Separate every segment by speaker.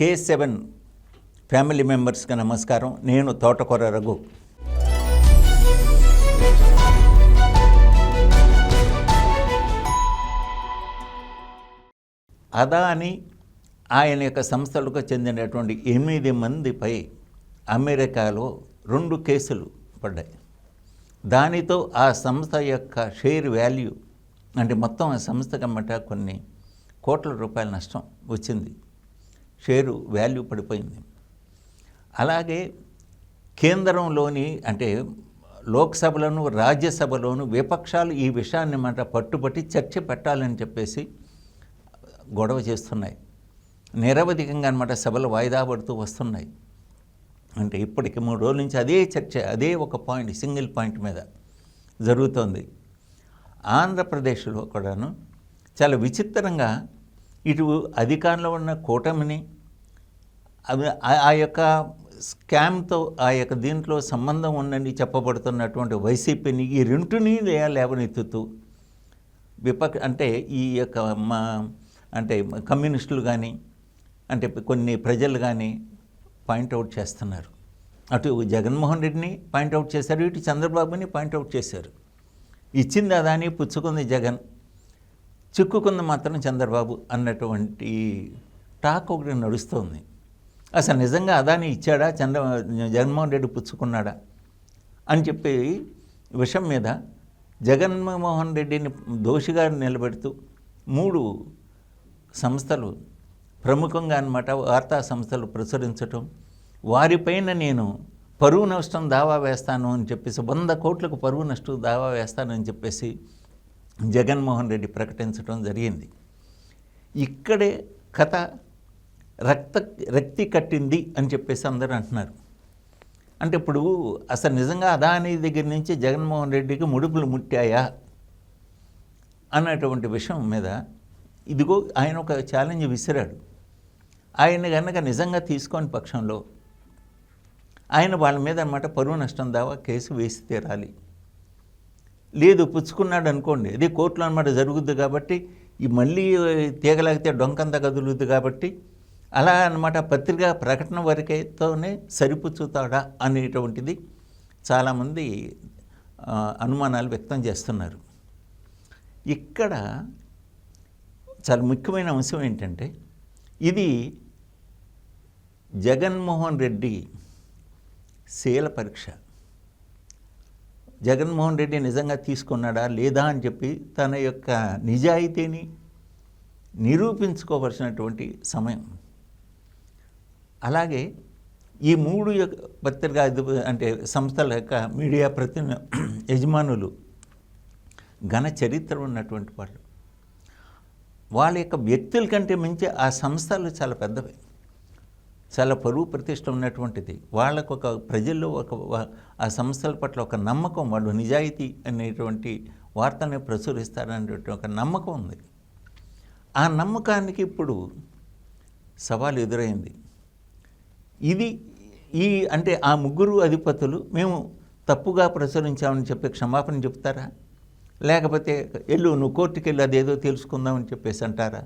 Speaker 1: కే seven family మెంబర్స్కి నమస్కారం. నేను తోటకూర రఘు. అదాని ఆయన యొక్క సంస్థలకు చెందినటువంటి ఎనిమిది మందిపై అమెరికాలో రెండు కేసులు పడ్డాయి. దానితో ఆ సంస్థ యొక్క షేర్ వాల్యూ అంటే మొత్తం ఆ సంస్థ కమ్మట కొన్ని కోట్ల రూపాయల నష్టం వచ్చింది. షేరు వాల్యూ పడిపోయింది. అలాగే కేంద్రంలోని అంటే లోక్సభలోను రాజ్యసభలోను విపక్షాలు ఈ విషయాన్ని మాట పట్టుబట్టి చర్చ పెట్టాలని చెప్పేసి గొడవ చేస్తున్నాయి. నిరవధికంగా అనమాట సభలు వాయిదా పడుతూ వస్తున్నాయి. అంటే ఇప్పటికి మూడు రోజుల నుంచి అదే చర్చ అదే ఒక పాయింట్ సింగిల్ పాయింట్ మీద జరుగుతోంది. ఆంధ్రప్రదేశ్లో కూడాను చాలా విచిత్రంగా ఇటు అధికారంలో ఉన్న కూటమిని అవి ఆ- యొక్క స్కామ్తో ఆ యొక్క దీంట్లో సంబంధం ఉందని చెప్పబడుతున్నటువంటి వైసీపీని ఈ రెండుని లేవనెత్తుతూ విపక్ష అంటే ఈ యొక్క మా అంటే కమ్యూనిస్టులు కానీ అంటే కొన్ని ప్రజలు కానీ పాయింట్అవుట్ చేస్తున్నారు. అటు జగన్మోహన్ రెడ్డిని పాయింట్అవుట్ చేశారు ఇటు చంద్రబాబుని పాయింట్అవుట్ చేశారు. ఇచ్చింది అదాని పుచ్చుకుంది జగన్. చిక్కుకుంది మాత్రం చంద్రబాబు అన్నటువంటి టాక్ ఒకటి నడుస్తోంది. అసలు నిజంగా అదాని ఇచ్చాడా? చంద్ర జగన్మోహన్ రెడ్డి పుచ్చుకున్నాడా? అని చెప్పి విషయం మీద జగన్మోహన్ రెడ్డిని దోషిగా నిలబెడుతూ మూడు సంస్థలు ప్రముఖంగా అనమాట వార్తా సంస్థలు ప్రచురించటం వారిపైన నేను పరువు నష్టం దావా వేస్తాను అని చెప్పేసి వంద కోట్లకు పరువు నష్టం దావా వేస్తానని చెప్పేసి జగన్మోహన్ రెడ్డి ప్రకటించడం జరిగింది. ఇక్కడే కథ రక్త రక్తి కట్టింది అని చెప్పేసి అందరూ అంటున్నారు. అంటే ఇప్పుడు అసలు నిజంగా అదాని దగ్గర నుంచి జగన్మోహన్ రెడ్డికి ముడుపులు ముట్టాయా అన్నటువంటి విషయం మీద ఇదిగో ఆయన ఒక ఛాలెంజ్ విసిరాడు. ఆయన కనుక నిజంగా తీసుకొని పక్షంలో ఆయన వాళ్ళ మీద అన్నమాట పరువు నష్టం దావా కేసు వేసి తీరాలి. లేదు పుచ్చుకున్నాడు అనుకోండి. అదే కోర్టులో అనమాట జరుగుద్ది కాబట్టి ఈ మళ్ళీ తీగలాగితే డొంకంత కదులుద్ది కాబట్టి అలా అన్నమాట పత్రికా ప్రకటన వరకైతోనే సరిపుచ్చుతాడా అనేటువంటిది చాలామంది అనుమానాలు వ్యక్తం చేస్తున్నారు. ఇక్కడ చాలా ముఖ్యమైన అంశం ఏంటంటే ఇది జగన్మోహన్ రెడ్డి శీల పరీక్ష. జగన్మోహన్ రెడ్డి నిజంగా తీసుకున్నాడా లేదా అని చెప్పి తన యొక్క నిజాయితీని నిరూపించుకోవలసినటువంటి సమయం. అలాగే ఈ మూడు యొక్క పత్రికా అంటే సంస్థల యొక్క మీడియా ప్రతి యజమానులు ఘన చరిత్ర ఉన్నటువంటి వాళ్ళు. వాళ్ళ యొక్క వ్యక్తుల కంటే మించి ఆ సంస్థలు చాలా పెద్దవి. చాలా పరువు ప్రతిష్ట ఉన్నటువంటిది. వాళ్ళకు ఒక ప్రజల్లో ఒక ఆ సంస్థల పట్ల ఒక నమ్మకం వాళ్ళు నిజాయితీ అనేటువంటి వార్తని ప్రచురిస్తారనేటువంటి ఒక నమ్మకం ఉంది. ఆ నమ్మకానికి ఇప్పుడు సవాలు ఎదురైంది. ఇది ఈ అంటే ఆ ముగ్గురు అధిపతులు మేము తప్పుగా ప్రచురించామని చెప్పి క్షమాపణ చెప్తారా? లేకపోతే ఎల్లు నువ్వు కోర్టుకి వెళ్ళి అదేదో తెలుసుకుందామని చెప్పేసి అంటారా?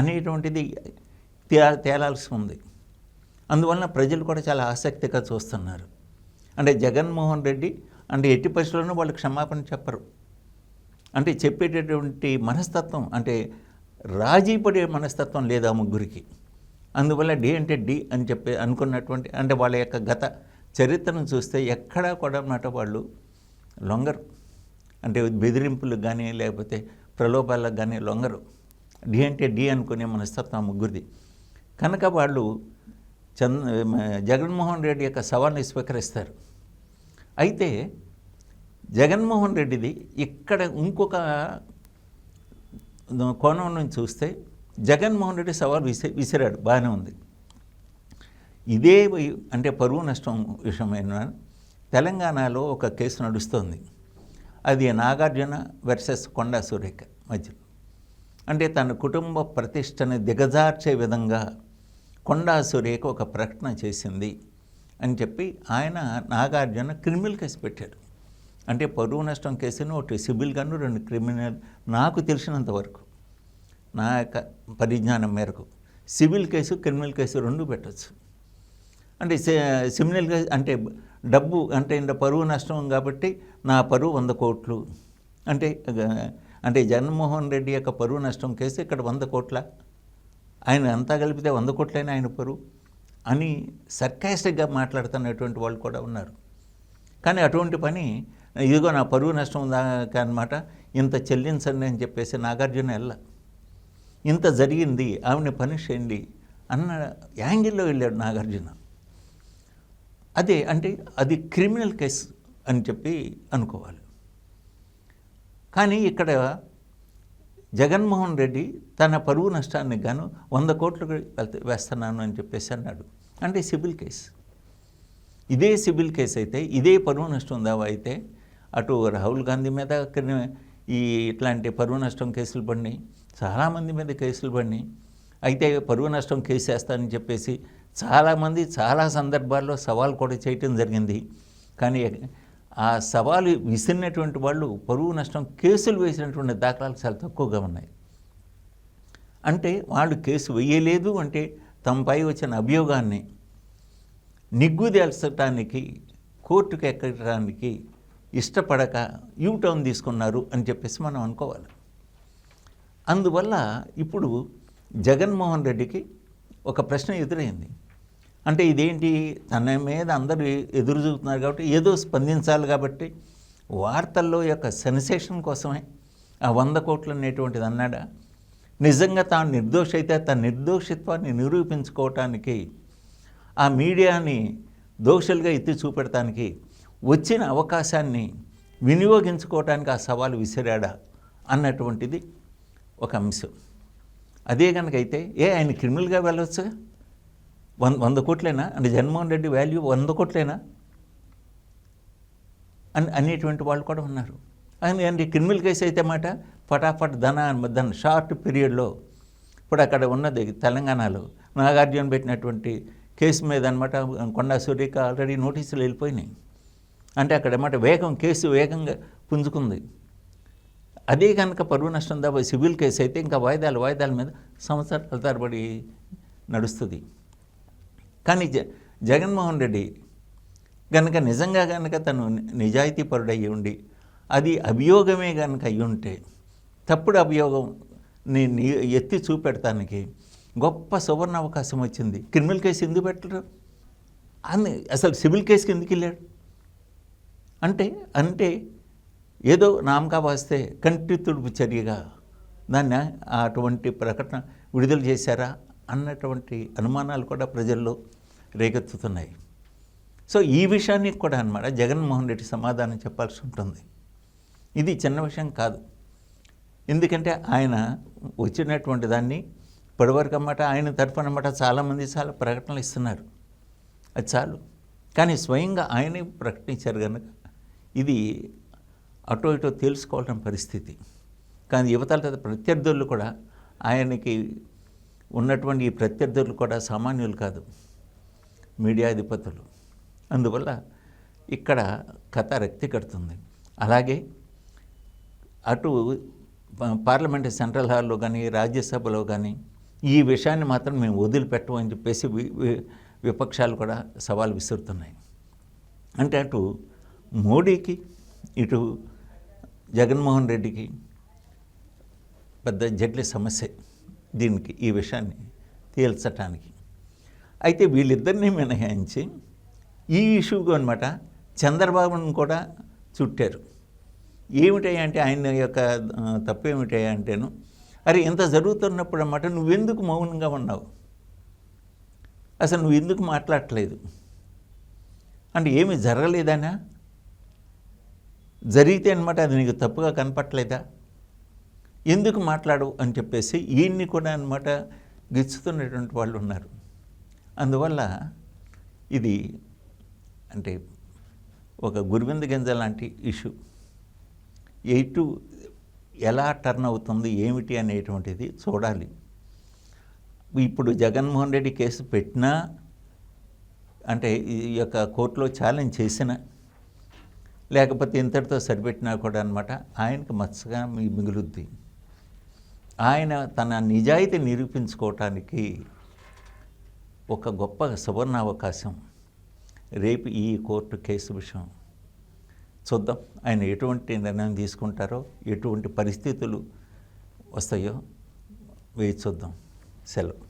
Speaker 1: అనేటువంటిది తే తేలాల్సి ఉంది. అందువలన ప్రజలు కూడా చాలా ఆసక్తిగా చూస్తున్నారు. అంటే జగన్మోహన్ రెడ్డి అంటే ఎట్టి పరిస్థితుల్లోనూ వాళ్ళు క్షమాపణ చెప్పరు. అంటే చెప్పేటటువంటి మనస్తత్వం అంటే రాజీ పడే మనస్తత్వం లేదు ఆ ముగ్గురికి. అందువల్ల డి అంటే డి అని చెప్పి అనుకున్నటువంటి అంటే వాళ్ళ యొక్క గత చరిత్రను చూస్తే ఎక్కడా కూడా అన్నమాట వాళ్ళు లొంగరు. అంటే బెదిరింపులకు కానీ లేకపోతే ప్రలోభాలకు కానీ లొంగరు. డి అంటే డి అనుకునే మనస్తత్వం ఆ ముగ్గురిది. కనుక వాళ్ళు చంద్ జగన్మోహన్ రెడ్డి యొక్క సవాల్ని స్వీకరిస్తారు. అయితే జగన్మోహన్ రెడ్డిది ఇక్కడ ఇంకొక కోణం నుంచి చూస్తే జగన్మోహన్ రెడ్డి సవాల్ విసి విసిరాడు బాగానే ఉంది. ఇదే అంటే పరువు నష్టం విషయమైన తెలంగాణలో ఒక కేసు నడుస్తోంది. అది నాగార్జున వర్సెస్ కొండా సురేఖ మధ్యలో. అంటే తన కుటుంబ ప్రతిష్టని దిగజార్చే విధంగా కొండా సురేఖ ఒక ప్రకటన చేసింది అని చెప్పి ఆయన నాగార్జున క్రిమినల్ కేసు పెట్టాడు. అంటే పరువు నష్టం కేసును ఒకటి సిబిల్ గాను రెండు క్రిమినల్ నాకు తెలిసినంత వరకు నా యొక్క పరిజ్ఞానం మేరకు సివిల్ కేసు క్రిమినల్ కేసు రెండు పెట్టచ్చు. అంటే సిమినల్ కేసు అంటే డబ్బు అంటే ఇంత పరువు నష్టం కాబట్టి నా పరువు వంద కోట్లు. అంటే అంటే జగన్మోహన్ రెడ్డి యొక్క పరువు నష్టం కేసు ఇక్కడ వంద కోట్ల? ఆయన అంతా కలిపితే వంద కోట్లైనా ఆయన పరువు అని సర్కాస్టిక్గా మాట్లాడుతున్నటువంటి వాళ్ళు కూడా ఉన్నారు. కానీ అటువంటి పని ఇదిగో నా పరువు నష్టం దాకా అనమాట ఇంత చెల్లించండి అని చెప్పేసి నాగార్జున వెళ్ళ ఇంత జరిగింది ఆమెని పనిష్ చేయండి అన్న యాంగిల్లో వెళ్ళాడు నాగార్జున. అదే అంటే అది క్రిమినల్ కేసు అని చెప్పి అనుకోవాలి. కానీ ఇక్కడ జగన్మోహన్ రెడ్డి తన పరువు నష్టానికి గాను వంద కోట్లు వెళ్తే- వేస్తున్నాను అని చెప్పేసి అన్నాడు. అంటే సిబిల్ కేసు. ఇదే సిబిల్ కేసు అయితే ఇదే పరువు నష్టం దావా అయితే అటు రాహుల్ గాంధీ మీద ఈ ఇట్లాంటి పరువు నష్టం కేసులు పడినాయి. చాలామంది మీద కేసులు పడినాయి. అయితే పరువు నష్టం కేసు వేస్తానని చెప్పేసి చాలామంది చాలా సందర్భాల్లో సవాల్ కూడా చేయటం జరిగింది. కానీ ఆ సవాలు విసిరినటువంటి వాళ్ళు పరువు నష్టం కేసులు వేసినటువంటి దాఖలాలు చాలా తక్కువగా ఉన్నాయి. అంటే వాళ్ళు కేసు వేయలేదు అంటే తమపై వచ్చిన అభియోగాన్ని నిగ్గుదేల్చడానికి కోర్టుకు ఎక్కడానికి ఇష్టపడక యూటర్న్ తీసుకున్నారు అని చెప్పేసి మనం అనుకోవాలి. అందువల్ల ఇప్పుడు జగన్మోహన్ రెడ్డికి ఒక ప్రశ్న ఎదురైంది. అంటే ఇదేంటి? తన మీద అందరూ ఎదురు చూస్తున్నారు కాబట్టి ఏదో స్పందించాలి కాబట్టి వార్తల్లో యొక్క సెన్సేషన్ కోసమే ఆ వంద కోట్లు అనేటువంటిది అన్నాడా? నిజంగా తాను నిర్దోష అయితే తన నిర్దోషిత్వాన్ని నిరూపించుకోవటానికి ఆ మీడియాని దోషులుగా ఎత్తి చూపెడటానికి వచ్చిన అవకాశాన్ని వినియోగించుకోవటానికి ఆ సవాలు విసిరాడా అన్నటువంటిది ఒక అంశం. అదే కనుకైతే ఏ ఆయన క్రిమినల్గా వెళ్ళవచ్చుగా వంద వంద కోట్లైనా? అంటే జగన్మోహన్ రెడ్డి వాల్యూ వంద కోట్లేనా? అని అనేటువంటి వాళ్ళు కూడా ఉన్నారు. అని అండి క్రిమినల్ కేసు అయితే మాట ఫటాఫట్ ధన ధన షార్ట్ పీరియడ్లో ఇప్పుడు అక్కడ ఉన్నది తెలంగాణలో నాగార్జున పెట్టినటువంటి కేసు మీద అనమాట కొండా సూర్యకి ఆల్రెడీ నోటీసులు వెళ్ళిపోయినాయి. అంటే అక్కడ అన్నమాట వేగం కేసు వేగంగా పుంజుకుంది. అదే కనుక పరువు నష్టం దాబా సివిల్ కేసు అయితే ఇంకా వాయిదాలు వాయిదాల మీద సంవత్సరాల తరబడి నడుస్తుంది. కానీ జ జగన్మోహన్ రెడ్డి కనుక నిజంగా కనుక తను నిజాయితీ పరుడయ్యి ఉండి అది అభియోగమే కనుక అయి ఉంటే తప్పుడు అభియోగం నేను ఎత్తి చూపెడటానికి గొప్ప సువర్ణ అవకాశం వచ్చింది. క్రిమినల్ కేసు ఎందుకు పెట్టరు? అని అసలు సివిల్ కేసుకి ఎందుకు వెళ్ళాడు? అంటే అంటే ఏదో నామకా వస్తే కంటి తుడుపు చర్యగా దాన్ని అటువంటి ప్రకటన విడుదల చేశారా? అన్నటువంటి అనుమానాలు కూడా ప్రజల్లో రేకెత్తుతున్నాయి. సో ఈ విషయానికి కూడా అన్నమాట జగన్మోహన్ రెడ్డి సమాధానం చెప్పాల్సి ఉంటుంది. ఇది చిన్న విషయం కాదు. ఎందుకంటే ఆయన వచ్చినటువంటి దాన్ని ఇప్పటివరకు అన్నమాట ఆయన తరఫున అన్నమాట చాలామంది చాలా ప్రకటనలు ఇస్తున్నారు. అది చాలు. కానీ స్వయంగా ఆయనే ప్రకటించారు కనుక ఇది అటో ఇటో తెలుసుకోవాల్సిన పరిస్థితి. కానీ యువతల ప్రత్యర్థులు కూడా ఆయనకి ఉన్నటువంటి ఈ ప్రత్యర్థులు కూడా సామాన్యులు కాదు మీడియా అధిపతులు. అందువల్ల ఇక్కడ కథ రక్తి కడుతుంది. అలాగే అటు పార్లమెంట్ సెంట్రల్ హాల్లో కానీ రాజ్యసభలో కానీ ఈ విషయాన్ని మాత్రం మేము వదిలిపెట్టమని చెప్పేసి వి- విపక్షాలు కూడా సవాల్ విసురుతున్నాయి. అంటే అటు మోడీకి ఇటు జగన్మోహన్ రెడ్డికి పెద్ద జట్లి సమస్య. దీనికి ఈ విషయాన్ని తేల్చటానికి. అయితే వీళ్ళిద్దరినీ మినహాయించి ఈ ఇష్యూగా అనమాట చంద్రబాబును కూడా చుట్టారు. ఏమిటంటే అంటే ఆయన యొక్క తప్పు ఏమిటంటేను అంటేను అరే ఇంత జరుగుతున్నప్పుడు అన్నమాట నువ్వెందుకు మౌనంగా ఉన్నావు? అసలు నువ్వు ఎందుకు మాట్లాడట్లేదు? అంటే ఏమి జరగలేదనా? జరిగితే అనమాట అది నీకు తప్పుగా కనపట్లేదా ఎందుకు మాట్లాడు అని చెప్పేసి ఈయన్ని కూడా అనమాట గిచ్చుతున్నటువంటి వాళ్ళు ఉన్నారు. అందువల్ల ఇది అంటే ఒక గురువింద గింజ లాంటి ఇష్యూ. ఎటు ఎలా టర్న్ అవుతుంది ఏమిటి అనేటువంటిది చూడాలి. ఇప్పుడు జగన్మోహన్ రెడ్డి కేసు పెట్టినా అంటే ఈ యొక్క కోర్టులో ఛాలెంజ్ చేసిన లేకపోతే ఇంతటితో సరిపెట్టినా కూడా అనమాట ఆయనకు మచ్చగా మిగులుద్ది. ఆయన తన నిజాయితీ నిరూపించుకోవటానికి ఒక గొప్ప సువర్ణ అవకాశం రేపు ఈ కోర్టు కేసు విషయం చూద్దాం. ఆయన ఎటువంటి నిర్ణయం తీసుకుంటారో ఎటువంటి పరిస్థితులు వస్తాయో వేచి చూద్దాం. సెలవు.